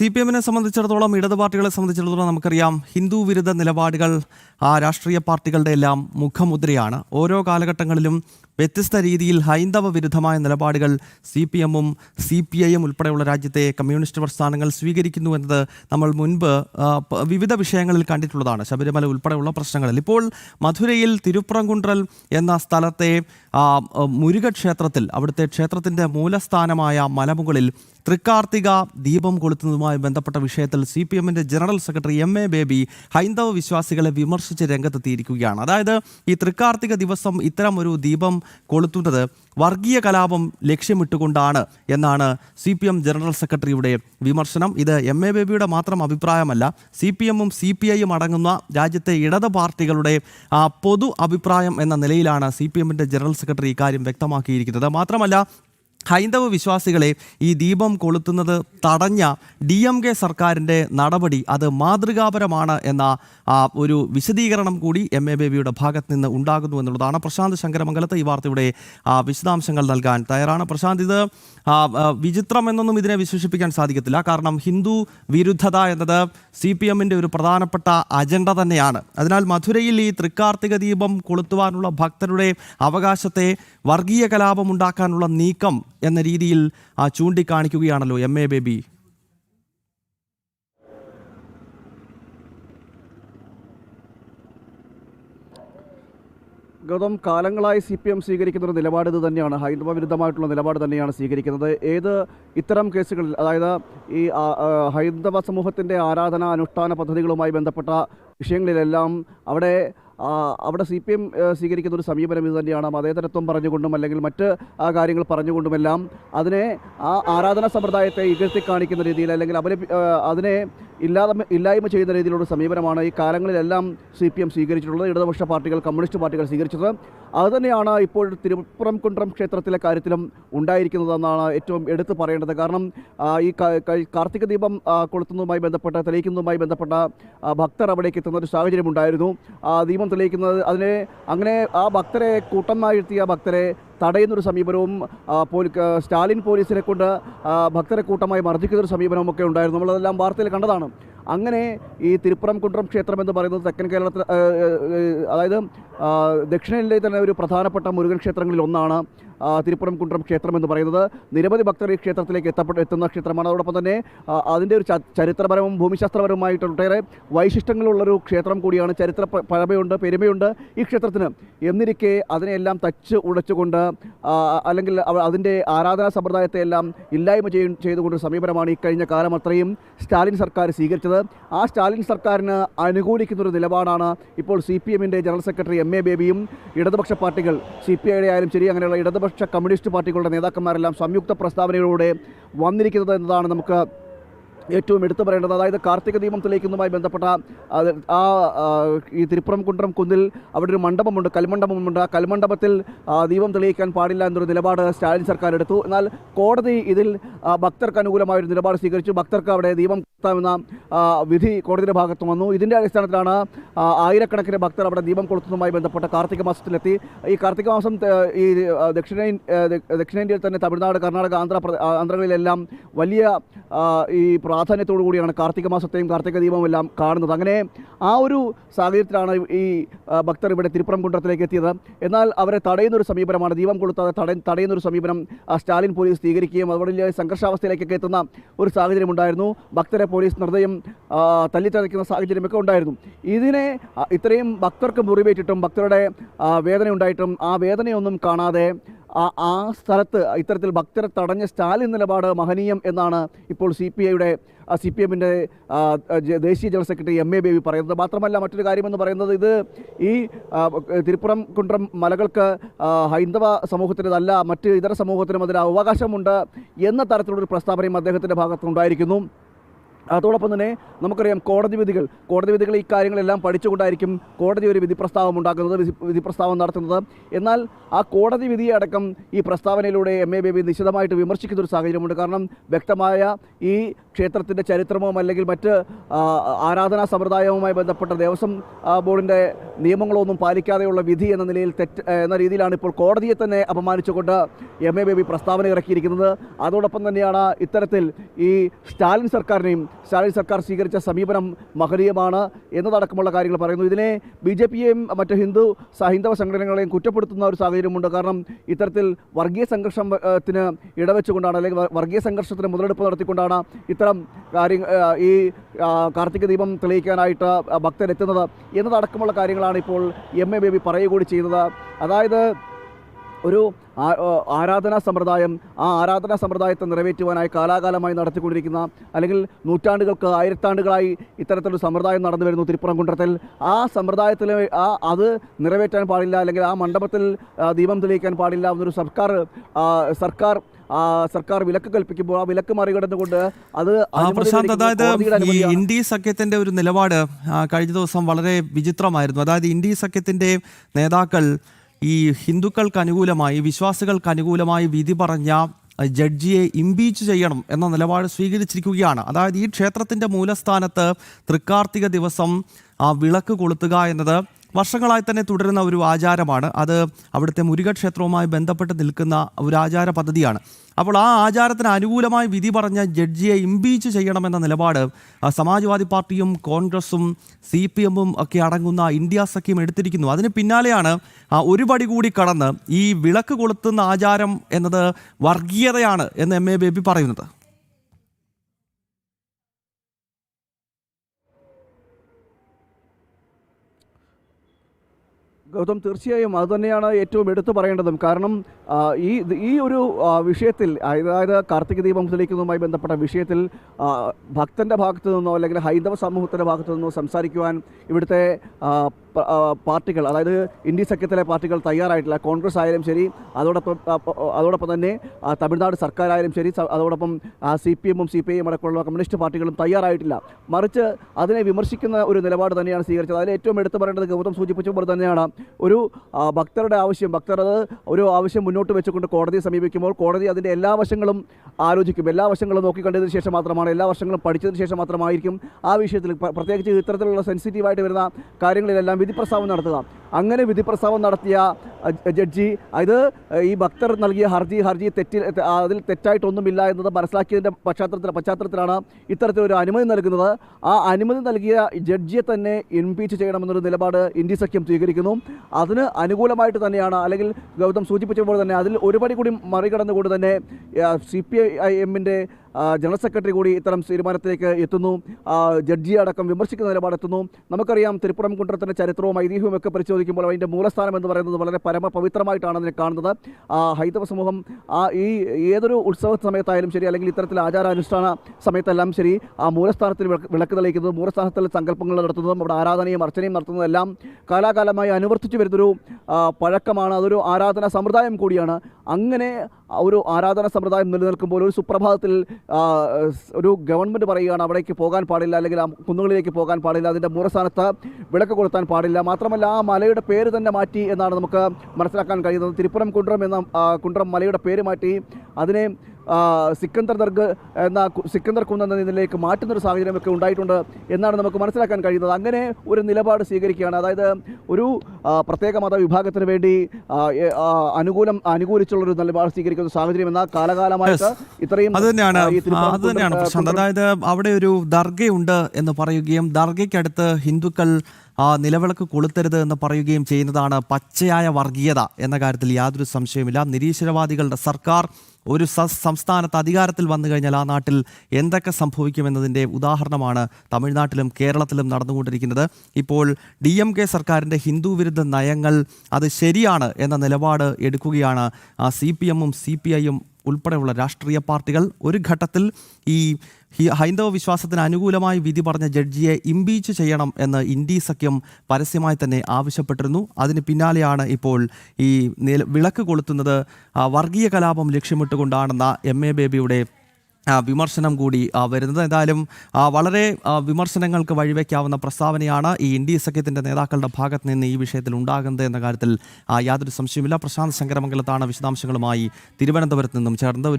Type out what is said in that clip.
C P എമ്മിനെ സംബന്ധിച്ചിടത്തോളം ഇടത് പാർട്ടികളെ സംബന്ധിച്ചിടത്തോളം നമുക്കറിയാം ഹിന്ദു വിരുദ്ധ നിലപാടുകൾ ആ രാഷ്ട്രീയ പാർട്ടികളുടെ എല്ലാം മുഖമുദ്രയാണ്. ഓരോ കാലഘട്ടങ്ങളിലും വ്യത്യസ്ത രീതിയിൽ ഹൈന്ദവ വിരുദ്ധമായ നിലപാടുകൾ സി പി എമ്മും സി പി ഐയും ഉൾപ്പെടെയുള്ള രാജ്യത്തെ കമ്മ്യൂണിസ്റ്റ് പ്രസ്ഥാനങ്ങൾ സ്വീകരിക്കുന്നു എന്നത് നമ്മൾ മുൻപ് വിവിധ വിഷയങ്ങളിൽ കണ്ടിട്ടുള്ളതാണ്. ശബരിമല ഉൾപ്പെടെയുള്ള പ്രശ്നങ്ങളിൽ. ഇപ്പോൾ മധുരയിൽ തിരുപ്രംകുണ്ട്രൽ എന്ന സ്ഥലത്തെ മുരുക ക്ഷേത്രത്തിൽ അവിടുത്തെ ക്ഷേത്രത്തിന്റെ മൂലസ്ഥാനമായ മലമുകളിൽ തൃക്കാർത്തിക ദീപം കൊളുത്തുന്നതുമായി ബന്ധപ്പെട്ട വിഷയത്തിൽ സി പി എമ്മിന്റെ general secretary M A Baby ഹൈന്ദവ വിശ്വാസികളെ വിമർശിച്ച് രംഗത്തെത്തിയിരിക്കുകയാണ്. അതായത് ഈ തൃക്കാർത്തിക ദിവസം ഇത്തരം ഒരു ദീപം കൊളുത്തുന്നത് വർഗീയ കലാപം ലക്ഷ്യമിട്ടുകൊണ്ടാണ് എന്നാണ് സി പി എം ജനറൽ സെക്രട്ടറിയുടെ വിമർശനം. ഇത് എം എ ബേബിയുടെ മാത്രം അഭിപ്രായമല്ല സി പി എമ്മും സി പി ഐയും അടങ്ങുന്ന രാജ്യത്തെ ഇടത് പാർട്ടികളുടെ പൊതു അഭിപ്രായം എന്ന നിലയിലാണ് സി പി എമ്മിന്റെ ജനറൽ സെക്രട്ടറി ഇക്കാര്യം വ്യക്തമാക്കിയിരിക്കുന്നത്. മാത്രമല്ല ഹൈന്ദവ വിശ്വാസികളെ ഈ ദീപം കൊളുത്തുന്നത് തടഞ്ഞ ഡി എം കെ സർക്കാരിന്റെ നടപടി അത് മാതൃകാപരമാണ് എന്ന ഒരു വിശദീകരണം കൂടി എം എ ബേബിയുടെ ഭാഗത്ത് നിന്ന് ഉണ്ടാകുന്നു എന്നുള്ളതാണ്. പ്രശാന്ത് ശങ്കരമംഗലത്ത് ഈ വാർത്തയുടെ വിശദാംശങ്ങൾ നൽകാൻ തയ്യാറാണ്. പ്രശാന്ത് ഇത് വിചിത്രം എന്നൊന്നും ഇതിനെ വിശേഷിപ്പിക്കാൻ സാധിക്കത്തില്ല. കാരണം ഹിന്ദു വിരുദ്ധത എന്നത് സി പി എമ്മിന്റെ ഒരു പ്രധാനപ്പെട്ട അജണ്ട തന്നെയാണ്. അതിനാൽ മധുരയിൽ ഈ തൃക്കാർത്തിക ദീപം കൊളുത്തുവാനുള്ള ഭക്തരുടെ അവകാശത്തെ വർഗീയ കലാപം ഉണ്ടാക്കാനുള്ള നീക്കം എന്ന രീതിയിൽ ആ, ചൂണ്ടിക്കാണിക്കുകയാണല്ലോ എം എ ബേബി. ഗൗതം കാലങ്ങളായി സി പി എം സ്വീകരിക്കുന്ന ഒരു നിലപാട് ഇത് തന്നെയാണ്. ഹൈന്ദവ വിരുദ്ധമായിട്ടുള്ള നിലപാട് തന്നെയാണ് സ്വീകരിക്കുന്നത്. ഏത് ഇത്തരം കേസുകളിൽ അതായത് ഈ ഹൈന്ദവ സമൂഹത്തിന്റെ ആരാധന അനുഷ്ഠാന പദ്ധതികളുമായി ബന്ധപ്പെട്ട വിഷയങ്ങളിലെല്ലാം അവിടെ അവിടെ സി പി എം സ്വീകരിക്കുന്ന ഒരു സമീപനം ഇത് തന്നെയാണ്. മതേതരത്വം പറഞ്ഞുകൊണ്ടും അല്ലെങ്കിൽ മറ്റ് കാര്യങ്ങൾ പറഞ്ഞുകൊണ്ടുമെല്ലാം അതിനെ ആ ആരാധനാ സമ്പ്രദായത്തെ ഇകഴ്ത്തി കാണിക്കുന്ന രീതിയിൽ അല്ലെങ്കിൽ അവരെ അതിനെ ഇല്ലാതെ ഇല്ലായ്മ ചെയ്യുന്ന രീതിയിലുള്ള സമീപനമാണ് ഈ കാലങ്ങളിലെല്ലാം സി പി എം സ്വീകരിച്ചിട്ടുള്ളത്. ഇടതുപക്ഷ പാർട്ടികൾ കമ്മ്യൂണിസ്റ്റ് പാർട്ടികൾ സ്വീകരിച്ചത്. അതുതന്നെയാണ് ഇപ്പോൾ തിരുപ്പുറം കുണ്ട്രം ക്ഷേത്രത്തിലെ കാര്യത്തിലും ഉണ്ടായിരിക്കുന്നതെന്നാണ് ഏറ്റവും എടുത്തു പറയേണ്ടത്. കാരണം ഈ കാർത്തിക ദീപം കൊളുത്തുന്നതുമായി ബന്ധപ്പെട്ട തെളിയിക്കുന്നതുമായി ബന്ധപ്പെട്ട ഭക്തർ അവിടേക്ക് എത്തുന്ന ഒരു സാഹചര്യം ഉണ്ടായിരുന്നു. ദീപം തെളിയിക്കുന്നത് അതിനെ അങ്ങനെ ആ ഭക്തരെ കൂട്ടമായി എത്തിയ ഭക്തരെ തടയുന്നൊരു സമീപനവും സ്റ്റാലിൻ പോലീസിനെ കൊണ്ട് ഭക്തരെ കൂട്ടമായി മർദ്ദിക്കുന്നൊരു സമീപനവും ഒക്കെ ഉണ്ടായിരുന്നു. നമ്മളതെല്ലാം വാർത്തയിൽ കണ്ടതാണ്. അങ്ങനെ ഈ തിരുപ്പുറം കുണ്ട്രം ക്ഷേത്രം എന്ന് പറയുന്നത് തെക്കൻ കേരളത്തിൽ അതായത് ദക്ഷിണേന്ത്യയിൽ തന്നെ ഒരു പ്രധാനപ്പെട്ട മുരുകൻ ക്ഷേത്രങ്ങളിൽ ഒന്നാണ് ആ, തിരുപ്പുറം കുണ്ട്രം ക്ഷേത്രം എന്ന് പറയുന്നത്. നിരവധി ഭക്തർ ഈ ക്ഷേത്രത്തിലേക്ക് എത്തപ്പെട്ട് എത്തുന്ന ക്ഷേത്രമാണ്. അതോടൊപ്പം തന്നെ അതിന്റെ ഒരു ചരിത്രപരവും ഭൂമിശാസ്ത്രപരവുമായിട്ട് ഒട്ടേറെ വൈശിഷ്ട്യങ്ങളുള്ളൊരു ക്ഷേത്രം കൂടിയാണ്. ചരിത്ര പഴമയുണ്ട് പെരുമയുണ്ട് ഈ ക്ഷേത്രത്തിന്. എന്നിരിക്കെ അതിനെയെല്ലാം തച്ച് ഉടച്ചുകൊണ്ട് അല്ലെങ്കിൽ അതിന്റെ ആരാധനാ സമ്പ്രദായത്തെ എല്ലാം ഇല്ലായ്മ ചെയ്തുകൊണ്ട് സമീപനമാണ് ഈ കഴിഞ്ഞ കാലം അത്രയും സ്റ്റാലിൻ സർക്കാർ സ്വീകരിച്ചത്. ആ സ്റ്റാലിൻ സർക്കാരിന് അനുകൂലിക്കുന്നൊരു നിലപാടാണ് ഇപ്പോൾ സി പി എമ്മിന്റെ ജനറൽ സെക്രട്ടറി എം എ ബേബിയും ഇടതുപക്ഷ പാർട്ടികൾ സി പി ഐയുടെ ആയാലും ശരി അങ്ങനെയുള്ള ഇടതുപക്ഷ കമ്മ്യൂണിസ്റ്റ് പാർട്ടികളുടെ നേതാക്കന്മാരെല്ലാം സംയുക്ത പ്രസ്താവനയിലൂടെ വന്നിരിക്കുന്നത് എന്നതാണ് നമുക്ക് ഏറ്റവും എടുത്തു പറയേണ്ടത് അതായത് കാർത്തിക ദീപം തെളിയിക്കുന്നതുമായി ബന്ധപ്പെട്ട ആ ഈ തിരുപ്പുറം കുണ്ടറം കുന്നിൽ അവിടെ ഒരു മണ്ഡപമുണ്ട് കൽമണ്ഡപമുണ്ട്. ആ കൽമണ്ഡപത്തിൽ ദീപം തെളിയിക്കാൻ പാടില്ല എന്നൊരു നിലപാട് സ്റ്റാലിൻ സർക്കാർ എടുത്തു. എന്നാൽ കോടതി ഇതിൽ ഭക്തർക്ക് അനുകൂലമായ ഒരു നിലപാട് സ്വീകരിച്ചു. ഭക്തർക്ക് അവിടെ ദീപം കൊളുത്താമെന്ന വിധി കോടതിയുടെ ഭാഗത്ത് വന്നു. ഇതിന്റെ അടിസ്ഥാനത്തിലാണ് ആയിരക്കണക്കിന് ഭക്തർ അവിടെ ദീപം കൊളുത്തുന്നതുമായി ബന്ധപ്പെട്ട കാർത്തിക മാസത്തിലെത്തി. ഈ കാർത്തിക മാസം ഈ ദക്ഷിണേ ദക്ഷിണേന്ത്യയിൽ തന്നെ തമിഴ്നാട് കർണാടക ആന്ധ്ര ആന്ധ്രകളിലെല്ലാം വലിയ ഈ ഈ പ്രാധാന്യത്തോടു കൂടിയാണ് കാർത്തിക മാസത്തെയും കാർത്തിക ദീപവും എല്ലാം കാണുന്നത്. അങ്ങനെ ആ ഒരു സാഹചര്യത്തിലാണ് ഈ ഭക്തർ ഇവിടെ തിരുപ്പുറം കുണ്ടത്തിലേക്ക് എത്തിയത്. എന്നാൽ അവരെ തടയുന്ന ഒരു സമീപനമാണ്. ദീപം കൊളുത്താതെ തട തടയുന്ന ഒരു സമീപനം സ്റ്റാലിൻ പോലീസ് സ്വീകരിക്കുകയും അതുപോലെ സംഘർഷാവസ്ഥയിലേക്കൊക്കെ എത്തുന്ന ഒരു സാഹചര്യം ഉണ്ടായിരുന്നു. ഭക്തരെ പോലീസ് നിർദ്ദയം ആ, തല്ലിത്തടയ്ക്കുന്ന സാഹചര്യമൊക്കെ ഉണ്ടായിരുന്നു. ഇതിനെ ഇത്രയും ഭക്തർക്ക് മുറിവേറ്റിട്ടും ഭക്തരുടെ വേദന ഉണ്ടായിട്ടും ആ വേദനയൊന്നും കാണാതെ ആ സ്ഥലത്ത് ഇത്തരത്തിൽ ഭക്തരെ തടഞ്ഞ സ്റ്റാലിൻ നിലപാട് മഹനീയം എന്നാണ് ഇപ്പോൾ സി പി ഐയുടെ സി പി എമ്മിന്റെ ദേശീയ general secretary M A Baby പറയുന്നത്. മാത്രമല്ല മറ്റൊരു കാര്യമെന്ന് പറയുന്നത് ഇത് ഈ തിരുപ്പുറം കുണ്ട്രം മലകൾക്ക് ഹൈന്ദവ സമൂഹത്തിന്റെതല്ല മറ്റ് ഇതര സമൂഹത്തിനും അതിന് അവകാശമുണ്ട് എന്ന തരത്തിലുള്ളൊരു പ്രസ്താവനയും അദ്ദേഹത്തിന്റെ ഭാഗത്തുനിന്നുണ്ടായിരിക്കുന്നു. അതോടൊപ്പം തന്നെ നമുക്കറിയാം കോടതി വിധികൾ കോടതി വിധികൾ ഈ കാര്യങ്ങളെല്ലാം പഠിച്ചുകൊണ്ടായിരിക്കും കോടതി ഒരു വിധി പ്രസ്താവം ഉണ്ടാക്കുന്നത് വിധി- പ്രസ്താവം നടത്തുന്നത്. എന്നാൽ ആ കോടതി വിധിയെ അടക്കം ഈ പ്രസ്താവനയിലൂടെ എം എ ബേബി നിശിതമായിട്ട് വിമർശിക്കുന്ന ഒരു സാഹചര്യമുണ്ട്. കാരണം വ്യക്തമായ ഈ ക്ഷേത്രത്തിന്റെ ചരിത്രമോ അല്ലെങ്കിൽ മറ്റ് ആരാധനാ സമ്പ്രദായവുമായി ബന്ധപ്പെട്ട ദേവസ്വം ബോർഡിന്റെ നിയമങ്ങളോ ഒന്നും പാലിക്കാതെയുള്ള വിധി എന്ന നിലയിൽ തെറ്റ് എന്ന രീതിയിലാണ് ഇപ്പോൾ കോടതിയെ തന്നെ അപമാനിച്ചുകൊണ്ട് എം എ ബേബി പ്രസ്താവന ഇറക്കിയിരിക്കുന്നത്. അതോടൊപ്പം തന്നെയാണ് ഇത്തരത്തിൽ ഈ സ്റ്റാലിൻ സർക്കാരിനെയും സ്റ്റാലിൻ സർക്കാർ സ്വീകരിച്ച സമീപനം മഹനീയമാണ് എന്നതടക്കമുള്ള കാര്യങ്ങൾ പറയുന്നു. ഇതിനെ ബി ജെ പിയെയും മറ്റ് ഹിന്ദു സഹിന്ദവ ഹൈന്ദവ സംഘടനകളെയും കുറ്റപ്പെടുത്തുന്ന ഒരു സാഹചര്യമുണ്ട്. കാരണം ഇത്തരത്തിൽ വർഗീയ സംഘർഷത്തിന് ഇടവെച്ചുകൊണ്ടാണ് അല്ലെങ്കിൽ വർഗീയ സംഘർഷത്തിന് മുതലെടുപ്പ് നടത്തിക്കൊണ്ടാണ് ഇത്തരം കാര്യങ്ങൾ ഈ കാർത്തിക ദീപം തെളിയിക്കാനായിട്ട് ഭക്തരെത്തുന്നത് എന്നതടക്കമുള്ള കാര്യങ്ങളാണ് ഇപ്പോൾ എം എ ബേബി പറയുകൂടി ചെയ്യുന്നത്. അതായത് ഒരു ആരാധനാ സമ്പ്രദായം ആ ആരാധനാ സമ്പ്രദായത്തെ നിറവേറ്റുവാനായി കാലാകാലമായി നടത്തിക്കൊണ്ടിരിക്കുന്ന അല്ലെങ്കിൽ നൂറ്റാണ്ടുകൾക്ക് ആയിരത്താണ്ടുകളായി ഇത്തരത്തിലൊരു സമ്പ്രദായം നടന്നു വരുന്നു തിരുപ്പുറംകുണ്ടത്തിൽ ആ സമ്പ്രദായത്തിൽ ആ അത് നിറവേറ്റാൻ പാടില്ല അല്ലെങ്കിൽ ആ മണ്ഡപത്തിൽ ദീപം തെളിയിക്കാൻ പാടില്ല എന്നൊരു സർക്കാർ സർക്കാർ സർക്കാർ വിലക്ക് കൽപ്പിക്കുമ്പോൾ ആ വിലക്ക് മറികടന്നുകൊണ്ട് അത് പ്രശാന്ത് അതായത് ഈ. ഇന്ത്യ സഖ്യത്തിന്റെ ഒരു നിലപാട് കഴിഞ്ഞ ദിവസം വളരെ വിചിത്രമായിരുന്നു അതായത് ഇന്ത്യ സഖ്യത്തിന്റെ നേതാക്കൾ ഈ ഹിന്ദുക്കൾക്ക് അനുകൂലമായി വിശ്വാസികൾക്ക് അനുകൂലമായി വിധി പറഞ്ഞ ജഡ്ജിയെ ഇംപീച്ച് ചെയ്യണം എന്ന നിലപാട് സ്വീകരിച്ചിരിക്കുകയാണ്. അതായത് ഈ ക്ഷേത്രത്തിന്റെ മൂലസ്ഥാനത്ത് തൃക്കാർത്തിക ദിവസം ആ വിളക്ക് കൊളുത്തുക എന്നത് വർഷങ്ങളായി തന്നെ തുടരുന്ന ഒരു ആചാരമാണ്. അത് അവിടുത്തെ മുരുക ക്ഷേത്രവുമായി ബന്ധപ്പെട്ട് നിൽക്കുന്ന ഒരു ആചാര പദ്ധതിയാണ്. അപ്പോൾ ആ ആചാരത്തിന് അനുകൂലമായി വിധി പറഞ്ഞ ജഡ്ജിയെ ഇംപീച്ച് ചെയ്യണമെന്ന നിലപാട് സമാജ്വാദി പാർട്ടിയും കോൺഗ്രസും സി പി എമ്മും ഒക്കെ അടങ്ങുന്ന ഇന്ത്യ സഖ്യം എടുത്തിരിക്കുന്നു. അതിന് പിന്നാലെയാണ് ഒരു പടി കൂടി കടന്ന് ഈ വിളക്ക് കൊളുത്തുന്ന ആചാരം എന്നത് വർഗീയതയാണ് എന്ന് എം എ ബേബി പറയുന്നത്. ഗൗതം തീർച്ചയായും അതുതന്നെയാണ് ഏറ്റവും എടുത്തു പറയേണ്ടതും. കാരണം ഈ ഈ ഒരു വിഷയത്തിൽ അതായത് കാർത്തിക ദീപം തെളിയിക്കുന്നതുമായി ബന്ധപ്പെട്ട വിഷയത്തിൽ ഭക്തന്റെ ഭാഗത്തു നിന്നോ അല്ലെങ്കിൽ ഹൈന്ദവ സമൂഹത്തിന്റെ ഭാഗത്തു നിന്നോ സംസാരിക്കുവാൻ ഇവിടുത്തെ പാർട്ടികൾ അതായത് ഇന്ത്യ സഖ്യത്തിലെ പാർട്ടികൾ തയ്യാറായിട്ടില്ല. കോൺഗ്രസ് ആയാലും ശരി അതോടൊപ്പം അതോടൊപ്പം തന്നെ തമിഴ്നാട് സർക്കാരായാലും ശരി അതോടൊപ്പം സി പി എമ്മും സി പി ഐയും അടക്കമുള്ള കമ്മ്യൂണിസ്റ്റ് പാർട്ടികളും തയ്യാറായിട്ടില്ല. മറിച്ച് അതിനെ വിമർശിക്കുന്ന ഒരു നിലപാട് തന്നെയാണ് സ്വീകരിച്ചത്. അതിൽ ഏറ്റവും എടുത്തു പറയേണ്ടത് ഗൗതം സൂചിപ്പിച്ചപ്പോൾ തന്നെയാണ്. ഒരു ഭക്തരുടെ ആവശ്യം ഭക്തർ അത് ഒരു ആവശ്യം മുന്നോട്ട് വെച്ചുകൊണ്ട് കോടതിയെ സമീപിക്കുമ്പോൾ കോടതി അതിന്റെ എല്ലാ വശങ്ങളും ആലോചിക്കും. എല്ലാ വശങ്ങളും നോക്കിക്കണ്ടതിന് ശേഷം മാത്രമാണ് എല്ലാ വശങ്ങളും പഠിച്ചതിന് ശേഷം മാത്രമായിരിക്കും ആ വിഷയത്തിൽ പ്ര- പ്രത്യേകിച്ച് ഇത്തരത്തിലുള്ള സെൻസിറ്റീവായിട്ട് വരുന്ന കാര്യങ്ങളിലെല്ലാം വിധി പ്രസ്താവം നടത്തുക. അങ്ങനെ വിധി പ്രസ്താവം നടത്തിയ ജഡ്ജി ഇത് ഈ ഭക്തർ നൽകിയ ഹർജി ഹർജി തെറ്റിൽ അതിൽ തെറ്റായിട്ടൊന്നുമില്ല എന്നത് മനസ്സിലാക്കിയതിന്റെ പശ്ചാത്തലത്തിൽ പശ്ചാത്തലത്തിലാണ് ഇത്തരത്തിലൊരു അനുമതി നൽകുന്നത്. ആ അനുമതി നൽകിയ ജഡ്ജിയെ തന്നെ ഇംപീച്ച് ചെയ്യണമെന്നൊരു നിലപാട് ഇന്ത്യ സഖ്യം സ്വീകരിക്കുന്നു. അതിന് അനുകൂലമായിട്ട് തന്നെയാണ് അല്ലെങ്കിൽ ഗൗതം സൂചിപ്പിച്ചപ്പോൾ തന്നെ അതിൽ ഒരുപടി കൂടി മറികടന്നുകൊണ്ട് തന്നെ സി പി ഐ എമ്മിന്റെ ജനറൽ സെക്രട്ടറി കൂടി ഇത്തരം തീരുമാനത്തിലേക്ക് എത്തുന്നു. ജഡ്ജി അടക്കം വിമർശിക്കുന്ന നിലപാടെത്തുന്നു. നമുക്കറിയാം തിരുപ്പുറം കുണ്ടത്തിന്റെ ചരിത്രവും ഐതിഹ്യവും ഒക്കെ പരിശോധിക്കുമ്പോൾ അതിന്റെ മൂലസ്ഥാനം എന്ന് പറയുന്നത് വളരെ പരമപവിത്രമായിട്ടാണ് അതിനെ കാണുന്നത്. ഹൈന്ദവ സമൂഹം ആ ഈ ഏതൊരു ഉത്സവ സമയത്തായാലും ശരി അല്ലെങ്കിൽ ഇത്തരത്തിൽ ആചാരാനുഷ്ഠാന സമയത്തെല്ലാം ശരി ആ മൂലസ്ഥാനത്തിൽ വിളക്ക് തെളിയിക്കുന്നത് മൂലസ്ഥാനത്തിൽ സങ്കല്പങ്ങൾ നടത്തുന്നതും അവിടെ ആരാധനയും അർച്ചനയും നടത്തുന്നതെല്ലാം കാലാകാലമായി അനുവർത്തിച്ചു വരുന്നൊരു പഴക്കമാണ് അതൊരു ആരാധനാ സമ്പ്രദായം കൂടിയാണ്. അങ്ങനെ ഒരു ആരാധന സമ്പ്രദായം നിലനിൽക്കുമ്പോൾ ഒരു സുപ്രഭാതത്തിൽ ഒരു ഗവൺമെന്റ് പറയുകയാണ് അവിടേക്ക് പോകാൻ പാടില്ല അല്ലെങ്കിൽ ആ കുന്നുകളിലേക്ക് പോകാൻ പാടില്ല അതിന്റെ മൂറസ്ഥാനത്ത് വിളക്ക് കൊളുത്താൻ പാടില്ല. മാത്രമല്ല ആ മലയുടെ പേര് തന്നെ മാറ്റി എന്നാണ് നമുക്ക് മനസ്സിലാക്കാൻ കഴിയുന്നത്. തിരുപ്പുറം കുണ്ട്രം എന്ന കുണ്ടറം മലയുടെ പേര് മാറ്റി അതിനെ സിക്കന്ദർ ദർഗ് എന്ന സിക്കന്ദർ കുന്ന് എന്ന നിലയിലേക്ക് മാറ്റുന്ന ഒരു സാഹചര്യമൊക്കെ ഉണ്ടായിട്ടുണ്ട് എന്നാണ് നമുക്ക് മനസ്സിലാക്കാൻ കഴിയുന്നത്. അങ്ങനെ ഒരു നിലപാട് സ്വീകരിക്കുകയാണ്. അതായത് ഒരു പ്രത്യേക മതവിഭാഗത്തിന് വേണ്ടി അനുകൂലം അനുകൂലിച്ചുള്ളൊരു നിലപാട് സ്വീകരിക്കുന്ന സാഹചര്യം എന്ന കാലകാലമായിട്ട് ഇത്രയും അത് തന്നെയാണ്. അത് തന്നെയാണ് പ്രശാന്ത്. അതായത് അവിടെ ഒരു ദർഗയുണ്ട് എന്ന് പറയുകയും ദർഗയ്ക്കടുത്ത് ഹിന്ദുക്കൾ ആ, നിലവിളക്ക് കൊളുത്തരുത് എന്ന് പറയുകയും ചെയ്യുന്നതാണ് പച്ചയായ വർഗീയത എന്ന കാര്യത്തിൽ യാതൊരു സംശയവുമില്ല. നിരീശ്വരവാദികളുടെ സർക്കാർ ഒരു സംസ്ഥാനത്ത് അധികാരത്തിൽ വന്നു കഴിഞ്ഞാൽ ആ നാട്ടിൽ എന്തൊക്കെ സംഭവിക്കുമെന്നതിന്റെ ഉദാഹരണമാണ് തമിഴ്നാട്ടിലും കേരളത്തിലും നടന്നുകൊണ്ടിരിക്കുന്നത്. ഇപ്പോൾ ഡി എം കെ സർക്കാരിന്റെ ഹിന്ദു വിരുദ്ധ നയങ്ങൾ അത് ശരിയാണ് എന്ന നിലപാട് എടുക്കുകയാണ് സി പി എമ്മും സി പി ഐയും ഉൾപ്പെടെയുള്ള രാഷ്ട്രീയ പാർട്ടികൾ ഒരു ഘട്ടത്തിൽ ഈ ഹൈന്ദവ വിശ്വാസത്തിന് അനുകൂലമായി വിധി പറഞ്ഞ ജഡ്ജിയെ ഇംപീച്ച് ചെയ്യണം എന്ന് ഇന്ത്യ സഖ്യം പരസ്യമായി തന്നെ ആവശ്യപ്പെട്ടിരുന്നു. അതിന് പിന്നാലെയാണ് ഇപ്പോൾ ഈ വിളക്ക് കൊളുത്തുന്നത് വർഗീയ കലാപം ലക്ഷ്യമിട്ടുകൊണ്ടാണെന്ന എം എ ബേബിയുടെ വിമർശനം കൂടി വരുന്നത്. എന്തായാലും വളരെ വിമർശനങ്ങൾക്ക് വഴിവെക്കാവുന്ന പ്രസ്താവനയാണ് ഈ ഇന്ത്യ സഖ്യത്തിന്റെ നേതാക്കളുടെ ഭാഗത്ത് നിന്ന് ഈ വിഷയത്തിൽ ഉണ്ടാകുന്നത് എന്ന കാര്യത്തിൽ യാതൊരു സംശയവുമില്ല. പ്രശാന്ത് ശങ്കരമംഗലത്താണ് വിശദാംശങ്ങളുമായി തിരുവനന്തപുരത്ത് നിന്നും ചേർന്നത്.